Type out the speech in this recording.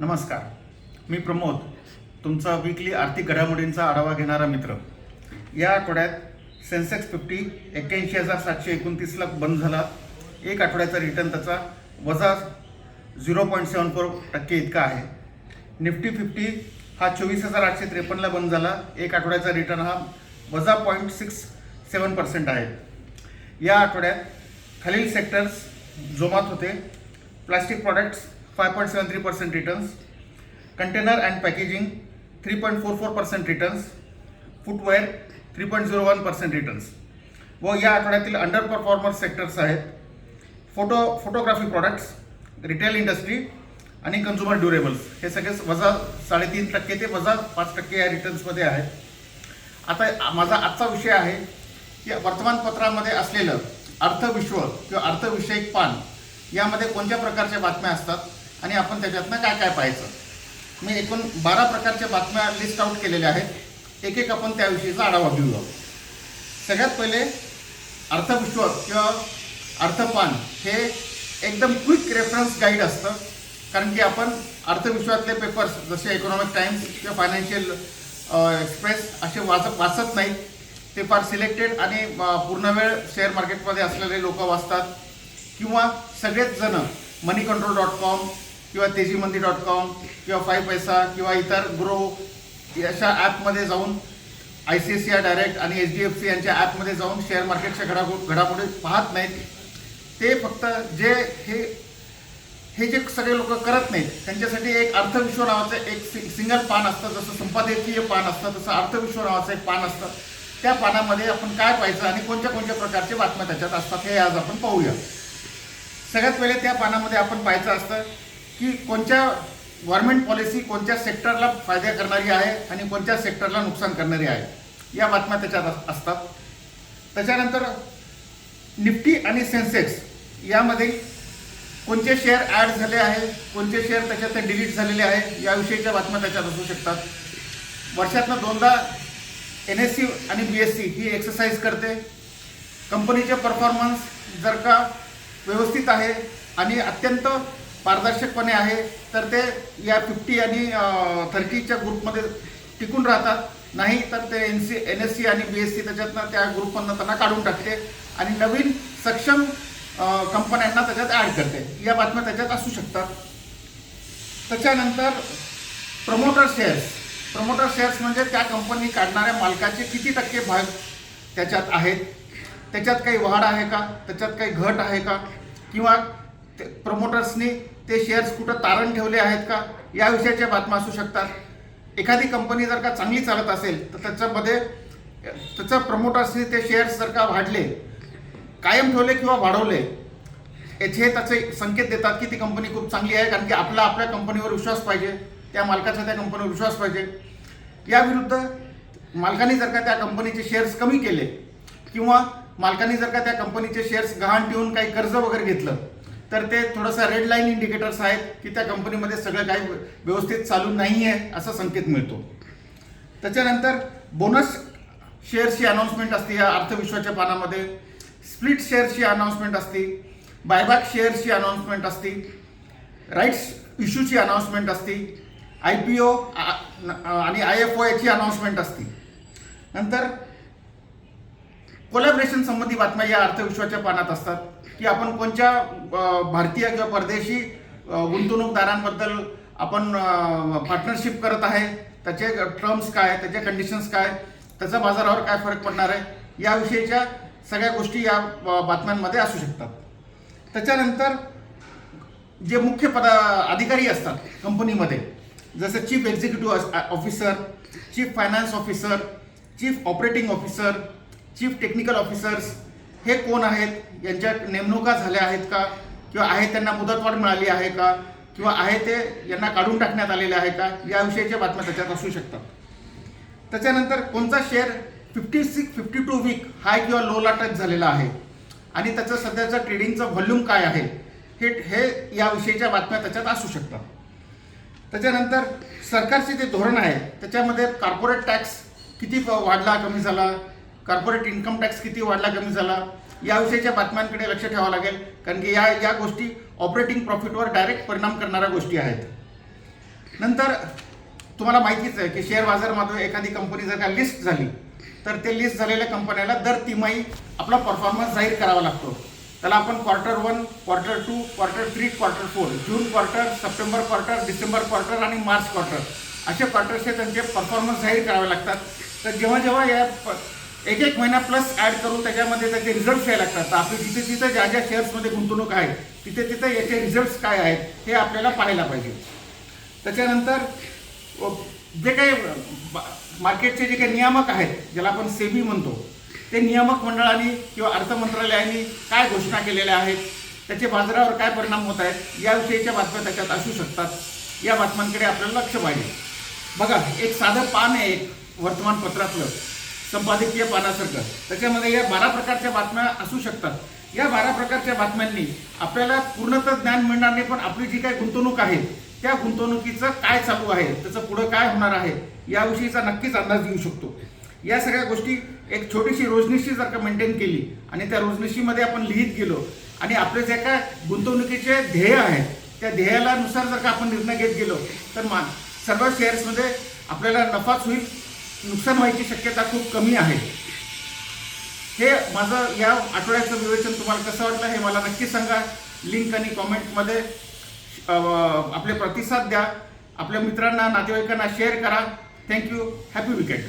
नमस्कार. मी प्रमोद तुमचा विकली आर्थिक घडामोडींचा आढावा घेणारा मित्र. या आठवड्यात सेन्सेक्स फिफ्टी एक्क्याऐंशी हजार सातशे एकोणतीसला बंद झाला. एक आठवड्याचा रिटर्न त्याचा वजा झिरो पॉईंट सेवन फोर टक्के इतका आहे. निफ्टी फिफ्टी हा चोवीस हजार आठशे त्रेपन्नला बंद झाला. एक आठवड्याचा रिटर्न हा वजा पॉईंट सिक्स सेवन पर्सेंट आहे. या आठवड्यात खालील सेक्टर्स जोमात होते. Plastic products five point seven three percent returns container and packaging three point four four percent returns footwear three point zero one percent returns व या आठवड्यातील अंडर परफॉर्मर सेक्टर्स आहेत. Photo photography products retail industry आणि consumer durables हे सगळे वजा साडेतीन टक्के ते वजा पाच टक्के या रिटर्न्समध्ये आहेत. आता माझा आजचा विषय आहे की वर्तमानपत्रामध्ये असलेलं अर्थविश्व किंवा अर्थविषयक पान यामध्ये कोणत्या प्रकारच्या बातम्या असतात? आणि आपण त्याच्यातनं काय काय पाहायचं? मी एकूण बारा प्रकारच्या बातम्या लिस्ट आउट केलेल्या आहेत. एक एक आपण त्याविषयीचा आढावा घेऊया सगळ्यात पहिले अर्थविश्व किंवा अर्थपान हे एकदम क्विक रेफरन्स गाईड असतं. कारण की आपण अर्थविश्वातले पेपर्स जसे इकॉनॉमिक टाइम्स किंवा फायनान्शियल एक्सप्रेस असे वाच वाचत नाहीत. ते फार सिलेक्टेड आणि पूर्ण वेळ शेअर मार्केटमध्ये असलेले लोक वाचतात. किंवा सगळेच जण मनी कंट्रोल डॉट कॉम किंवा तेजीमंदी डॉट कॉम किंवा फाय पैसा किंवा इतर ग्रो अशा ॲपमध्ये जाऊन I C I C I direct आणि एच डी एफ सी यांच्या ॲपमध्ये जाऊन शेअर मार्केटच्या घडामो घडामोडी पाहत नाहीत. ते फक्त जे हे हे जे सगळे लोक करत नाहीत त्यांच्यासाठी एक अर्थविश्व नावाचं एक सि सिंगल पान असतं जसं संपादकीय पान असतं तसं अर्थविश्व नावाचं एक पान असतं. त्या पानामध्ये आपण काय पाहायचं आणि कोणत्या कोणत्या प्रकारच्या बातम्या त्याच्यात असतात हे आज आपण पाहूया. सगळ्यात पहिले त्या पानामध्ये आपण पाहायचं असतं की कोणत्या गव्हर्नमेंट पॉलिसी कोणत्या सेक्टरला फायदा करणारी आहे आणि कोणत्या सेक्टरला नुकसान करणारी आहे? या बातम्या त्याच्यात असतात. त्याच्यानंतर निफ्टी आणि सेन्सेक्स यामध्ये कोणते शेअर ॲड झाले आहे कोणते शेअर त्याच्यात डिलीट झालेले आहे याविषयीच्या बातम्या त्याच्यात असू शकतात. वर्षातनं दोनदा एन एस सी आणि बी एस सी ही एक्सरसाइज करते. कंपनीचे परफॉर्मन्स जर का व्यवस्थित आहे आणि अत्यंत पारदर्शकपणे आहे तर ते या फिफ्टी आणि थर्टीच्या ग्रुपमध्ये टिकून राहतात. नाही तर ते N C N S C आणि बी एस सी त्याच्यातनं त्या ग्रुपमधनं त्यांना काढून टाकते आणि नवीन सक्षम कंपन्यांना त्याच्यात ॲड करते. या बातम्या त्याच्यात असू शकतात. त्याच्यानंतर प्रमोटर शेअर्स प्रमोटर शेअर्स म्हणजे त्या कंपनी काढणाऱ्या मालकाचे किती टक्के भाग त्याच्यात आहेत? त्याच्यात काही वाढ आहे का? त्याच्यात काही घट आहे का? किंवा प्रमोटर्सनी ते शेअर्स कुठं तारण ठेवले आहेत का? या विषयाच्या बातम्या असू शकतात. एखादी कंपनी जर का चांगली चालत असेल तर त्याच्यामध्ये त्याचं प्रमोटर्सनी ते शेअर्स जर का वाढले कायम ठेवले किंवा वाढवले याचे त्याचे संकेत देतात की ती कंपनी खूप चांगली आहे कारण की आपला आपल्या कंपनीवर विश्वास पाहिजे त्या मालकाचा त्या कंपनीवर विश्वास पाहिजे. याविरुद्ध मालकाने जर का त्या कंपनीचे शेअर्स कमी केले किंवा मालकाने जर का त्या कंपनीचे शेअर्स गहाण ठेवून काही कर्ज वगैरे घेतलं तर ते थोडंसं रेड लाईन इंडिकेटर्स आहेत की त्या कंपनीमध्ये सगळं काही व्यवस्थित चालू नाही आहे असा संकेत मिळतो. त्याच्यानंतर बोनस शेअर्सची अनाऊन्समेंट असते या अर्थविश्वाच्या पानामध्ये. स्प्लिट शेअर्सची अनाऊन्समेंट असते. बायबॅक शेअर्सची अनाऊन्समेंट असते. राईट्स इश्यूची अनाऊन्समेंट असते. आय पी ओ आणि आय एफ ओ याची अनाऊन्समेंट असते. नंतर कोलॅबरेशन संबंधी बातम्या या अर्थविश्वाच्या पानात असतात. की आपण कोणत्या भारतीय किंवा परदेशी गुंतवणूकदारांबद्दल आपण पार्टनरशिप करत आहे त्याचे टर्म्स काय त्याचे कंडिशन्स काय त्याचा बाजारावर काय फरक पडणार आहे याविषयीच्या सगळ्या गोष्टी या बातम्यांमध्ये असू शकतात. त्याच्यानंतर जे मुख्य पदा अधिकारी असतात कंपनीमध्ये जसं chief executive officer chief finance officer chief operating officer chief technical officers हे कोण आहेत? यांच्या नेमणुका झाल्या आहेत का? किंवा आहे त्यांना मुदतवाढ मिळाली आहे का? किंवा आहे ते यांना काढून टाकण्यात आलेले आहे का? याविषयीच्या बातम्या त्याच्यात असू शकतात. त्याच्यानंतर कोणता share fifty six fifty two week high किंवा लोला टच झालेला आहे? आणि त्याचं सध्याचं ट्रेडिंगचं व्हॉल्यूम काय आहे? हे हे याविषयीच्या बातम्या त्याच्यात असू शकतात. त्याच्यानंतर सरकारचे जे धोरण आहे त्याच्यामध्ये कॉर्पोरेट टॅक्स किती वाढला कमी झाला? कॉर्पोरेट इन्कम टॅक्स किती वाढला कमी झाला? याविषयीच्या बातम्यांकडे लक्ष ठेवावं लागेल. कारण की या या गोष्टी ऑपरेटिंग प्रॉफिटवर डायरेक्ट परिणाम करणाऱ्या गोष्टी आहेत. नंतर तुम्हाला माहितीच आहे की शेअर बाजारमध्ये एखादी कंपनी जर का लिस्ट झाली तर ते लिस्ट झालेल्या कंपन्याला दर तिमाही आपला परफॉर्मन्स जाहीर करावा लागतो. त्याला आपण quarter one quarter two quarter three quarter four June quarter September quarter December quarter आणि मार्च क्वार्टर असे क्वार्टर्सचे त्यांचे परफॉर्मन्स जाहीर करावे लागतात. तर जेव्हा जेव्हा या प- एक एक महिना प्लस ॲड करून त्याच्यामध्ये त्याचे रिझल्ट्स यायला लागतात. तर आपली जिथे जिथे ज्या ज्या शेअर्समध्ये गुंतवणूक आहे तिथे तिथे याचे रिझल्ट्स काय आहेत हे आपल्याला पाहायला पाहिजे. त्याच्यानंतर जे काही मार्केटचे जे काही नियामक आहेत ज्याला आपण सेबी म्हणतो ते नियामक मंडळाने किंवा अर्थ मंत्रालयाने काय घोषणा केलेल्या आहेत त्याचे बाजारावर काय परिणाम होत आहेत याविषयीच्या बातम्या त्याच्यात असू शकतात. या बातम्यांकडे आपल्याला लक्ष पाहिजे. बघा एक साधं पान आहे एक वर्तमानपत्रातलं. संपादकीय पानासारखं. त्याच्यामध्ये या बारा प्रकारच्या बातम्या असू शकतात. या बारा प्रकारच्या बातम्यांनी आपल्याला पूर्णतः ज्ञान मिळणार नाही पण आपली जी काही गुंतवणूक आहे त्या गुंतवणुकीचं काय चालू आहे त्याचं पुढं काय होणार आहे याविषयीचा नक्कीच अंदाज येऊ शकतो. या सगळ्या गोष्टी एक छोटीशी रोजनिशी जर का मेंटेन केली आणि त्या रोजनिशीमध्ये आपण लिहित गेलो आणि आपले जे काय गुंतवणुकीचे ध्येय आहेत त्या ध्येयाला नुसार जर का आपण निर्णय घेत गेलो तर मा सर्व शेअर्समध्ये आपल्याला नफाच होईल नुकसान व्हायची शक्यता खूप कमी आहे. हे माझं या आठवड्याचं विवेचन तुम्हाला कसं वाटलं हे मला नक्की सांगा. लिंक आणि कॉमेंटमध्ये आपले प्रतिसाद द्या. आपल्या मित्रांना नातेवाईकांना शेअर करा. Thank you happy weekend